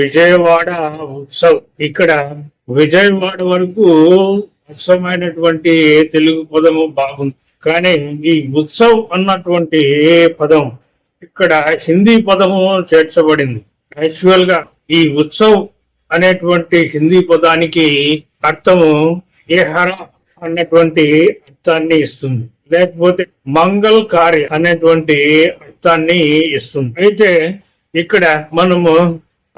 విజయవాడ ఉత్సవ్. ఇక్కడ విజయవాడ వరకు అచ్చమైనటువంటి తెలుగు పదము బాగుంది. కానీ ఈ ఉత్సవ్ అన్నటువంటి పదం ఇక్కడ హిందీ పదము చేర్చబడింది. యాక్చువల్గా ఈ ఉత్సవ్ అనేటువంటి హిందీ పదానికి అర్థము ఏహర అన్నటువంటి అర్థాన్ని ఇస్తుంది. లేకపోతే మంగళ కార్య అనేటువంటి అర్థాన్ని ఇస్తుంది. అయితే ఇక్కడ మనము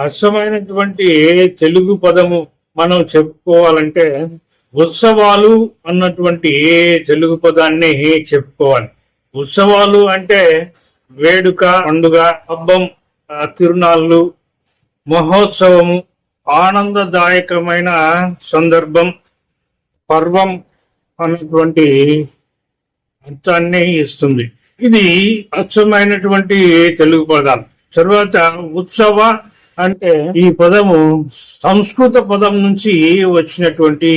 అర్థమైనటువంటి తెలుగు పదము మనం చెప్పుకోవాలంటే ఉత్సవాలు అన్నటువంటి తెలుగు పదాన్ని చెప్పుకోవాలి. ఉత్సవాలు అంటే వేడుక పండుగ హబ్బం తిరునాళ్ళు మహోత్సవము ఆనందదాయకమైన సందర్భం పర్వం అన్నటువంటి అర్థాన్ని ఇస్తుంది. ఇది అచ్చమైనటువంటి తెలుగు పదాలు. తర్వాత ఉత్సవ అంటే ఈ పదము సంస్కృత పదం నుంచి వచ్చినటువంటి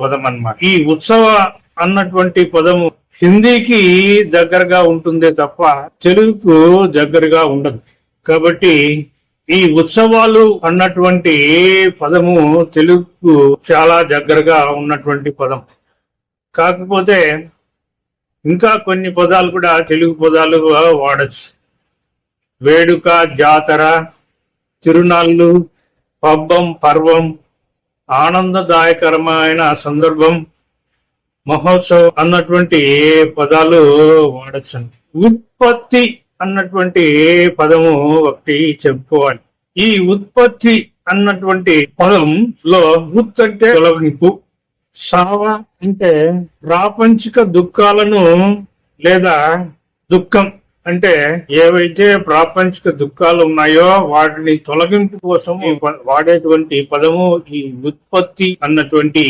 పదం అన్నమాట. ఈ ఉత్సవ అన్నటువంటి పదము హిందీకి దగ్గరగా ఉంటుందే తప్ప తెలుగుకు దగ్గరగా ఉండదు. కాబట్టి ఈ ఉత్సవాలు అన్నటువంటి పదము తెలుగుకు చాలా దగ్గరగా ఉన్నటువంటి పదం. కాకపోతే ఇంకా కొన్ని పదాలు కూడా తెలుగు పదాలుగా వాడచ్చు. వేడుక జాతర తిరునాళ్ళు పబ్బం పర్వం ఆనందదాయకరమైన సందర్భం మహోత్సవం అన్నటువంటి పదాలు వాడచ్చు ఉత్పత్తి అన్నటువంటి పదము ఒకటి చెప్పుకోవాలి. ఈ ఉత్పత్తి అన్నటువంటి పదంలో ఉత్ అంటే తొలగింపు. సావ అంటే ప్రాపంచిక దుఃఖాలను లేదా దుఃఖం అంటే ఏవైతే ప్రాపంచిక దుఃఖాలు ఉన్నాయో వాటిని తొలగింపు కోసం వాడేటువంటి పదము ఈ ఉత్పత్తి అన్నటువంటి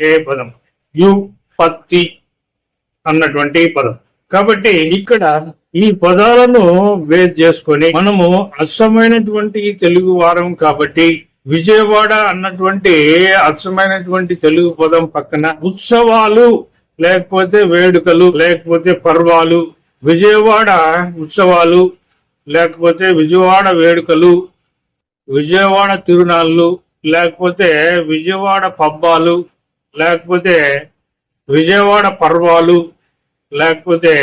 ఏ పదం? యుపత్తి అన్నటువంటి పదం. కాబట్టి ఇక్కడ ఈ పదాలను వేద్ చేసుకొని మనము అచ్చమైనటువంటి తెలుగు వారం కాబట్టి విజయవాడ అన్నటువంటి అచ్చమైనటువంటి తెలుగు పదం పక్కన ఉత్సవాలు లేకపోతే వేడుకలు లేకపోతే పర్వాలు విజయవాడ ఉత్సవాలు లేకపోతే విజయవాడ వేడుకలు విజయవాడ తిరునాళ్ళు లేకపోతే విజయవాడ పబ్బాలు లేకపోతే విజయవాడ పర్వాలు లేకపోతే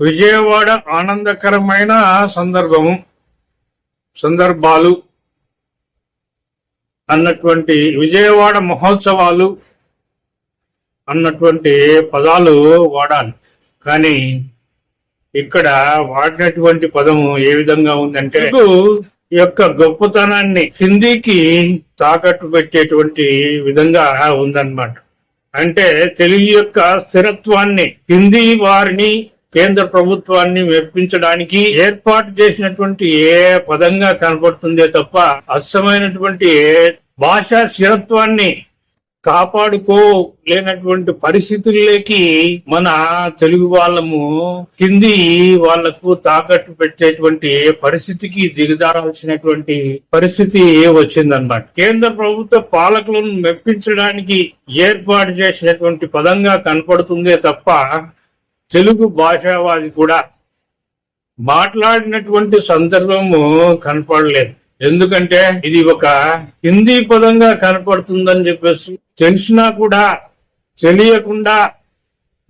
విజయవాడ ఆనందకరమైన సందర్భము సందర్భాలు అన్నటువంటి విజయవాడ మహోత్సవాలు అన్నటువంటి పదాలు వాడాలి. కానీ ఇక్కడ వాడినటువంటి పదము ఏ విధంగా ఉందంటే తెలుగు యొక్క గొప్పతనాన్ని హిందీకి తాకట్టు పెట్టేటువంటి విధంగా ఉందన్నమాట. అంటే తెలుగు యొక్క స్థిరత్వాన్ని హిందీ వారిని కేంద్ర ప్రభుత్వాన్ని మెప్పించడానికి ఏర్పాటు చేసినటువంటి ఏ పదంగా కనపడుతుందే తప్ప అస్సమైనటువంటి భాషా స్థిరత్వాన్ని కాపాడుకోలేనటువంటి పరిస్థితుల్లోకి మన తెలుగు వాళ్ళము కింది వాళ్ళకు తాకట్టు పెట్టేటువంటి పరిస్థితికి దిగజారాల్సినటువంటి పరిస్థితి వచ్చిందన్నమాట. కేంద్ర ప్రభుత్వ పాలకులను మెప్పించడానికి ఏర్పాటు చేసినటువంటి పదంగా కనపడుతుందే తప్ప తెలుగు భాషావాది కూడా మాట్లాడినటువంటి సందర్భము కనపడలేదు. ఎందుకంటే ఇది ఒక హిందీ పదంగా కనపడుతుందని చెప్పేసి తెలిసినా కూడా తెలియకుండా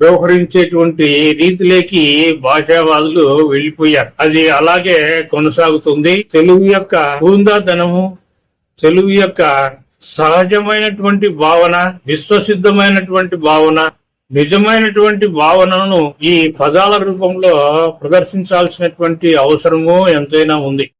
వ్యవహరించేటువంటి రీతిలోకి భాషావాదులు వెళ్ళిపోయారు. అది అలాగే కొనసాగుతుంది. తెలుగు యొక్క హుందాతనము తెలుగు యొక్క సహజమైనటువంటి భావన విశ్వసిద్ధమైనటువంటి భావన నిజమైనటువంటి భావనను ఈ పదాల రూపంలో ప్రదర్శించాల్సినటువంటి అవసరము ఎంతైనా ఉంది.